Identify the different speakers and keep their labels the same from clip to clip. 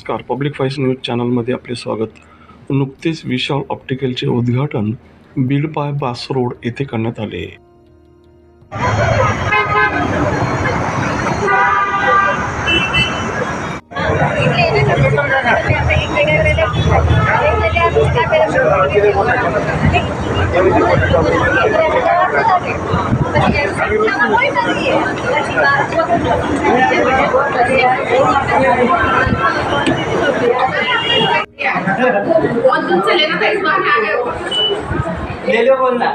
Speaker 1: नमस्कार. Public voice news चॅनलमध्ये आपले स्वागत. नुकतेच विशाल ऑप्टिकलचे उद्घाटन बीड पाय बास रोड येथे करण्यात आले.
Speaker 2: और चले ना तो इस बार क्या गए हो
Speaker 3: ले लो बोलना।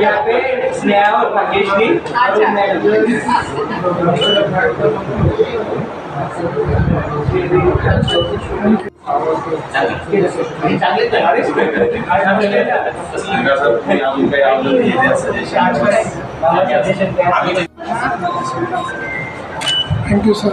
Speaker 3: यहाँ पे स्नेहा और भाग्यश्री और मैडम
Speaker 4: थँक्यू सर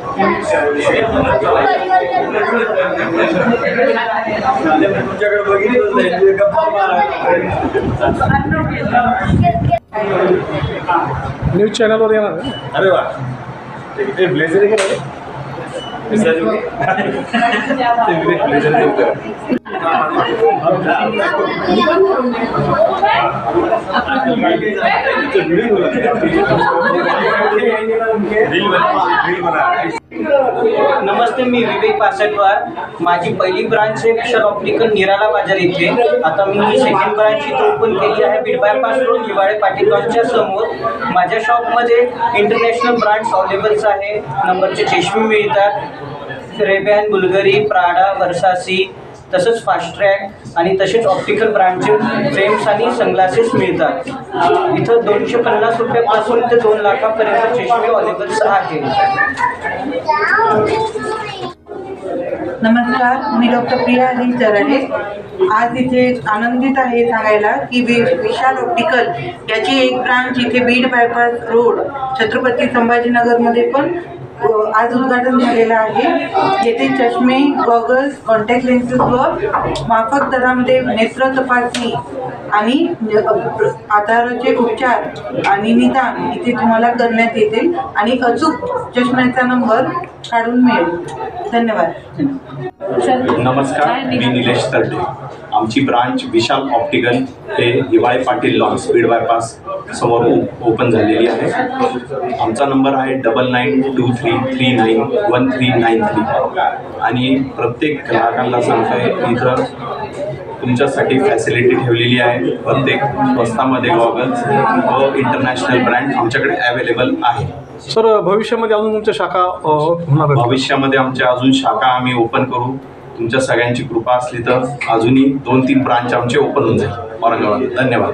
Speaker 4: न्यूज चॅनलवर येणार आहे.
Speaker 5: अरे वा. ते ब्लेझर ब्लेझर
Speaker 3: नमस्ते मी विवेक पासटवार. माझी पहिली ब्रांच आहे विशाल ऑप्टिकल निराला बाजार इथे आता मी सेकंड ब्रांच इथे ओपन केली आहे बीड बायपास रोड हिवाळे पाटील समोर. माझ्या शॉपमध्ये इंटरनॅशनल ब्रँड्स अवेलेबल्स आहे. नंबरचे चष्मे मिळतात. रेबॅन बुलगरी प्राडा वर्सासी तसंच फास्ट ट्रॅक आणि तसेच ऑप्टिकल ब्रँडचे फ्रेम्स आणि सनग्लासेस मिळतात. इथं दोनशे पन्नास रुपयापासून ते दोन लाखापर्यंत चष्मे अवेलेबल्स आहेत.
Speaker 6: नमस्कार मी डॉक्टर प्रिया हरी चराडे आज इथे आनंदित आहे सांगायला की वि विशाल ऑप्टिकल याची एक ब्रांच इथे बीड बायपास रोड छत्रपती संभाजीनगरमध्ये पण आज उद्घाटन झालेलं आहे. येथे चष्मे गॉगल्स कॉन्टॅक्ट लेन्सेस व माफक दरामध्ये नेत्र तपासणी आणि आधाराचे उपचार आणि निदान इथे तुम्हाला करण्यात येतील आणि अचूक चष्म्याचा नंबर काढून मिळेल. धन्यवाद.
Speaker 7: नमस्कार मी निलेश तरडे आमची ब्रांच विशाल ऑप्टिकल हे Hiwale Patil lawn speed bypass समोर ओ- ओपन झालेली आहे. आमचा नंबर आहे double nine two three three nine one three nine three आणि प्रत्येक ग्राहकांना सांगतोय इथं तुमच्यासाठी फॅसिलिटी ठेवलेली आहे. प्रत्येक स्वस्तामध्ये गॉगल्स व इंटरनॅशनल ब्रँड आमच्याकडे अवेलेबल आहे.
Speaker 4: सर भविष्यामध्ये अजून तुमच्या शाखा होणार?
Speaker 7: भविष्यामध्ये आमच्या अजून शाखा आम्ही ओपन करू. तुमच्या सगळ्यांची कृपा असली तर अजूनही दोन तीन ब्रांच आमचे ओपन होऊन जाईल. औरंगाबाद. धन्यवाद.